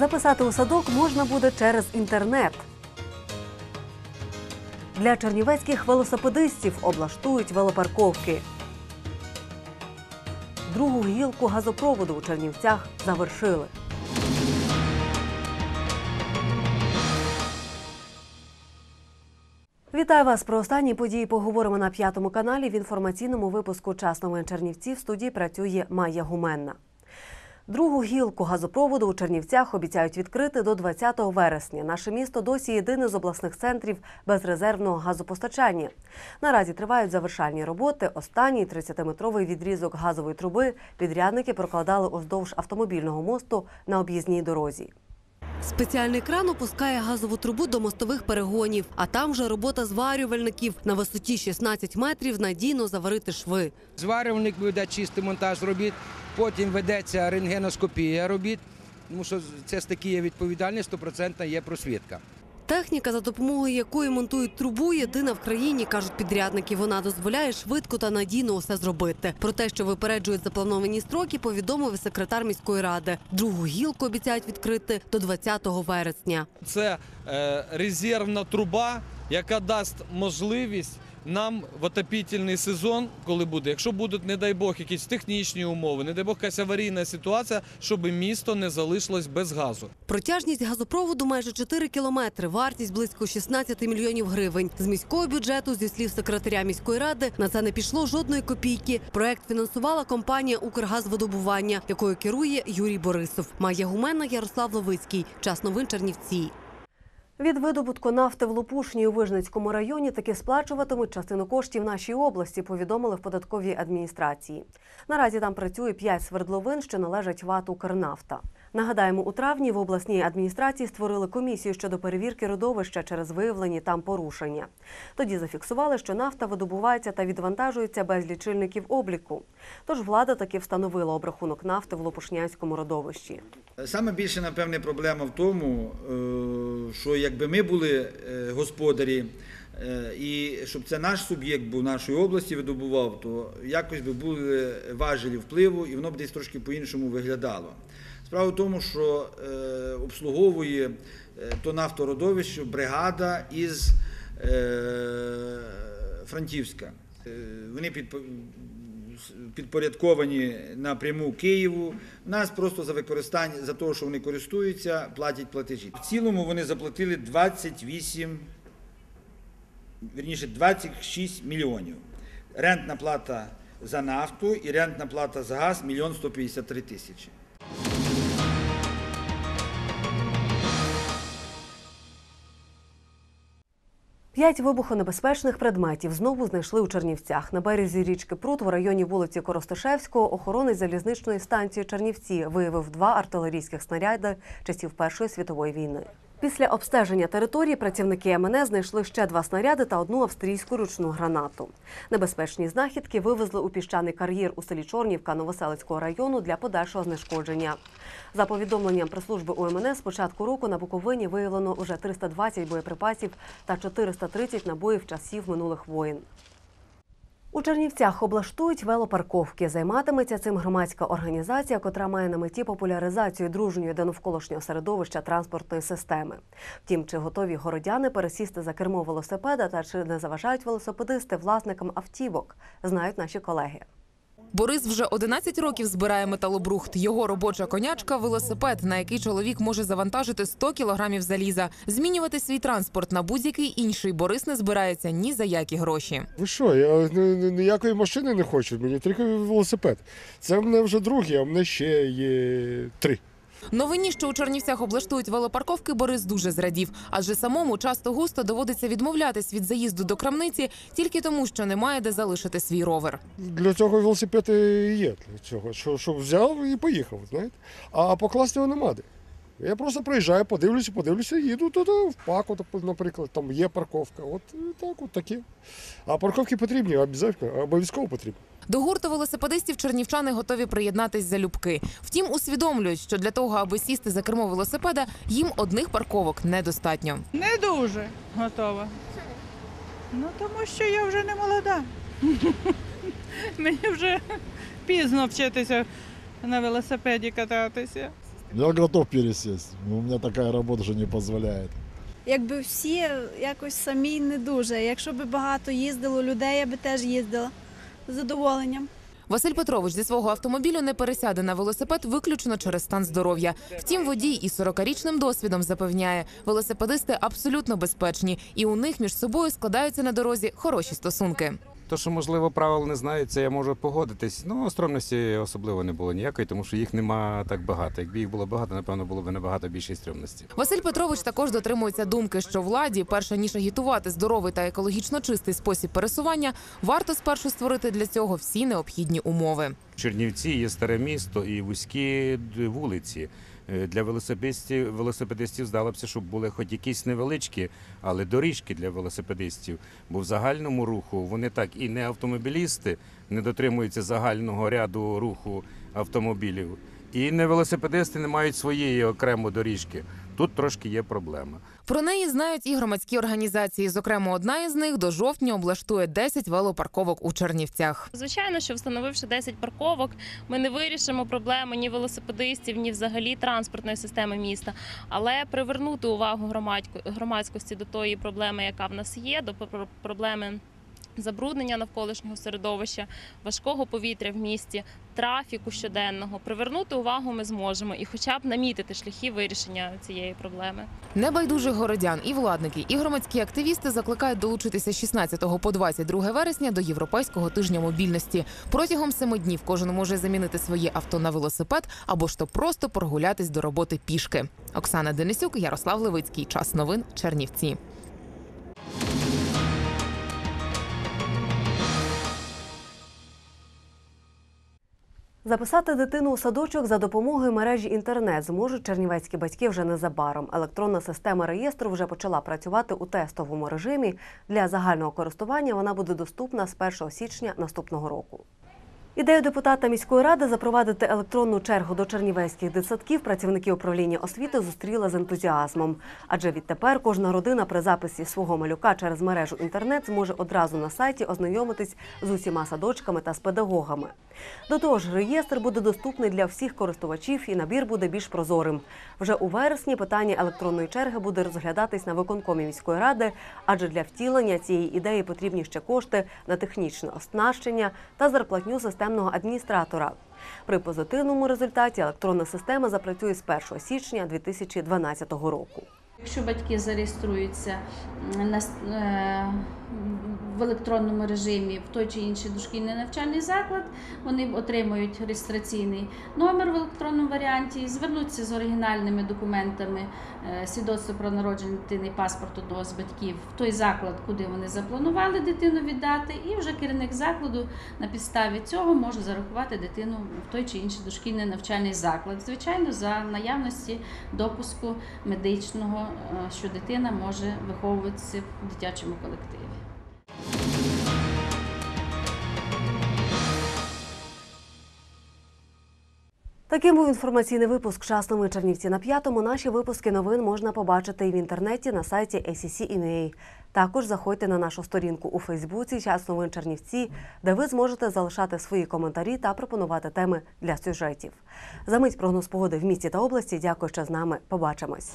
Записати у садок можна буде через інтернет. Для чернівецьких велосипедистів облаштують велопарковки. Другу гілку газопроводу у Чернівцях завершили. Вітаю вас про останні події. Поговоримо на п'ятому каналі. В інформаційному випуску «Час новин Чернівці» в студії працює Майя Гуменна. Другу гілку газопроводу у Чернівцях обіцяють відкрити до 20 вересня. Наше місто досі єдине з обласних центрів безрезервного газопостачання. Наразі тривають завершальні роботи. Останній 30-метровий відрізок газової труби підрядники прокладали уздовж автомобільного мосту на об'їзній дорозі. Спеціальний кран опускає газову трубу до мостових перегонів, а там вже робота зварювальників на висоті 16 метрів надійно заварити шви. Зварювальник веде чистий монтаж робіт, потім ведеться рентгеноскопія робіт, тому що це такі є відповідальність, 100% є просвітка. Техніка, за допомогою якої монтують трубу, єдина в країні, кажуть підрядники. Вона дозволяє швидко та надійно усе зробити. Про те, що випереджують заплановані строки, повідомив секретар міської ради. Другу гілку обіцяють відкрити до 20 вересня. Це е, резервна труба, яка дасть можливість нам в отопітельний сезон, коли буде, якщо будуть, не дай Бог, якісь технічні умови, не дай Бог якась аварійна ситуація, щоб місто не залишилось без газу. Протяжність газопроводу майже 4 кілометри, вартість близько 16 мільйонів гривень. З міського бюджету, зі слів секретаря міської ради, на це не пішло жодної копійки. Проект фінансувала компанія Укргазвидобування, якою керує Юрій Борисов. Майя Гумена, Ярослав Ловицький. Час новин Чернівці. Від видобутку нафти в Лопушні у Вижницькому районі таки сплачуватимуть частину коштів нашій області, повідомили в податковій адміністрації. Наразі там працює п'ять свердловин, що належать ВАТ «Укрнафта». Нагадаємо, у травні в обласній адміністрації створили комісію щодо перевірки родовища через виявлені там порушення. Тоді зафіксували, що нафта видобувається та відвантажується без лічильників обліку. Тож влада таки встановила обрахунок нафти в Лопушнянському родовищі. Саме більше, напевне, проблема в тому, е, що якби ми були е, господарі, е, і щоб це наш суб'єкт був нашої області видобував, то якось би були важелі впливу, і воно б десь трошки по-іншому виглядало. Справа в тому, що е, обслуговує то нафтородовище бригада із Франківська. Е, Вони підпорядковані напряму Києву. Нас просто за використання за те, що вони користуються, платять платежі. В цілому вони заплатили 28, вірніше 26 мільйонів. Рентна плата за нафту і рентна плата за газ 1 153 тисячі. П'ять вибухонебезпечних предметів знову знайшли у Чернівцях. На березі річки Прут в районі вулиці Коростишевського охоронець залізничної станції Чернівці виявив два артилерійських снаряди часів Першої світової війни. Після обстеження території працівники МНС знайшли ще два снаряди та одну австрійську ручну гранату. Небезпечні знахідки вивезли у піщаний кар'єр у селі Чорнівка Новоселицького району для подальшого знешкодження. За повідомленням прес-служби УМНС, з початку року на Буковині виявлено уже 320 боєприпасів та 430 набоїв часів минулих воєн. У Чернівцях облаштують велопарковки. Займатиметься цим громадська організація, котра має на меті популяризацію дружньої до навколишнього середовища транспортної системи. Втім, чи готові городяни пересісти за кермо велосипеда та чи не заважають велосипедисти власникам автівок, знають наші колеги. Борис вже 11 років збирає металобрухт. Його робоча конячка велосипед, на який чоловік може завантажити 100 кілограмів заліза. Змінювати свій транспорт на будь-який інший Борис не збирається ні за які гроші. Ви що, я ні- ні- ніякої машини не хочу, мені тільки велосипед. Це в мене вже другий, а в мене ще є три. Новині, що у Чернівцях облаштують велопарковки, Борис дуже зрадів, адже самому часто густо доводиться відмовлятись від заїзду до крамниці тільки тому, що немає де залишити свій ровер. Для цього велосипед і є. Для цього, що, що взяв і поїхав, знаєте. А покласти його нема де. Я просто приїжджаю, подивлюся, подивлюся, їду туди, в паку, наприклад, там є парковка. От так, от такі. А парковки потрібні, обов'язково, потрібні. До гурту велосипедистів чернівчани готові приєднатись залюбки. Втім, усвідомлюють, що для того, аби сісти за кермо велосипеда, їм одних парковок недостатньо. Не дуже готова. Ну тому що я вже не молода. Мені вже пізно вчитися на велосипеді кататися. Я готов пересесть. но У меня такая работа уже не позволяет. Якби всі якось самі не дуже. Якщо б багато їздило людей, я би теж їздила задоволенням. Василь Петрович зі свого автомобілю не пересяде на велосипед виключно через стан здоров'я. Втім, водій із 40-річним досвідом запевняє, велосипедисти абсолютно безпечні, і у них між собою складаються на дорозі хороші стосунки. То, що можливо правил не знають, це я можу погодитись. Ну стрьомності особливо не було ніякої, тому що їх нема так багато. Якби їх було багато, напевно, було б набагато більше стрьомності. Василь Петрович також дотримується думки, що владі, перша ніж агітувати здоровий та екологічно чистий спосіб пересування, варто спершу створити для цього всі необхідні умови. Чернівці є старе місто і вузькі вулиці. Е, Для велосипедистів, велосипедистів здалося, щоб були хоч якісь невеличкі, але доріжки для велосипедистів. Бо в загальному руху вони так і не автомобілісти, не дотримуються загального ряду руху автомобілів, і не велосипедисти не мають своєї окремо доріжки. Тут трошки є проблема. Про неї знають і громадські організації. Зокрема, одна із них до жовтня облаштує 10 велопарковок у Чернівцях. Звичайно, що встановивши 10 парковок, ми не вирішимо проблеми ні велосипедистів, ні взагалі транспортної системи міста. Але привернути увагу громадськості до тої проблеми, яка в нас є, до пр- проблеми. Забруднення навколишнього середовища, важкого повітря в місті, трафіку щоденного привернути увагу ми зможемо і, хоча б намітити шляхи вирішення цієї проблеми. Небайдужих городян і владники, і громадські активісти закликають долучитися з 16 по 22 вересня до Європейського тижня мобільності. Протягом семи днів кожен може замінити своє авто на велосипед або ж то просто прогулятись до роботи пішки. Оксана Денисюк, Ярослав Левицький. Час новин Чернівці. Записати дитину у садочок за допомогою мережі інтернет зможуть чернівецькі батьки вже незабаром. Електронна система реєстру вже почала працювати у тестовому режимі. Для загального користування вона буде доступна з 1 січня наступного року. Ідею депутата міської ради запровадити електронну чергу до чернівецьких дитсадків працівники управління освіти зустріли з ентузіазмом. Адже відтепер кожна родина при записі свого малюка через мережу інтернет зможе одразу на сайті ознайомитись з усіма садочками та з педагогами. До того ж, реєстр буде доступний для всіх користувачів і набір буде більш прозорим. Вже у вересні питання електронної черги буде розглядатись на виконкомі міської ради, адже для втілення цієї ідеї потрібні ще кошти на технічне оснащення та зарплатню системного адміністратора. При позитивному результаті електронна система запрацює з 1 січня 2012 року. Якщо батьки зареєструються на е, в електронному режимі в той чи інший дошкільний навчальний заклад, вони отримують реєстраційний номер в електронному варіанті, звернуться з оригінальними документами е, свідоцтво про народження дитини, паспорт одного з батьків в той заклад, куди вони запланували дитину віддати, і вже керівник закладу на підставі цього може зарахувати дитину в той чи інший дошкільний навчальний заклад. Звичайно, за наявності допуску медичного, що дитина може виховуватися в дитячому колективі. Таким був інформаційний випуск «Час новин Чернівці на п'ятому. Наші випуски новин можна побачити і в інтернеті на сайті ACC.INA. Також заходьте на нашу сторінку у Фейсбуці «Час новин Чернівці, де ви зможете залишати свої коментарі та пропонувати теми для сюжетів. За мить прогноз погоди в місті та області. Дякую, що з нами. Побачимось.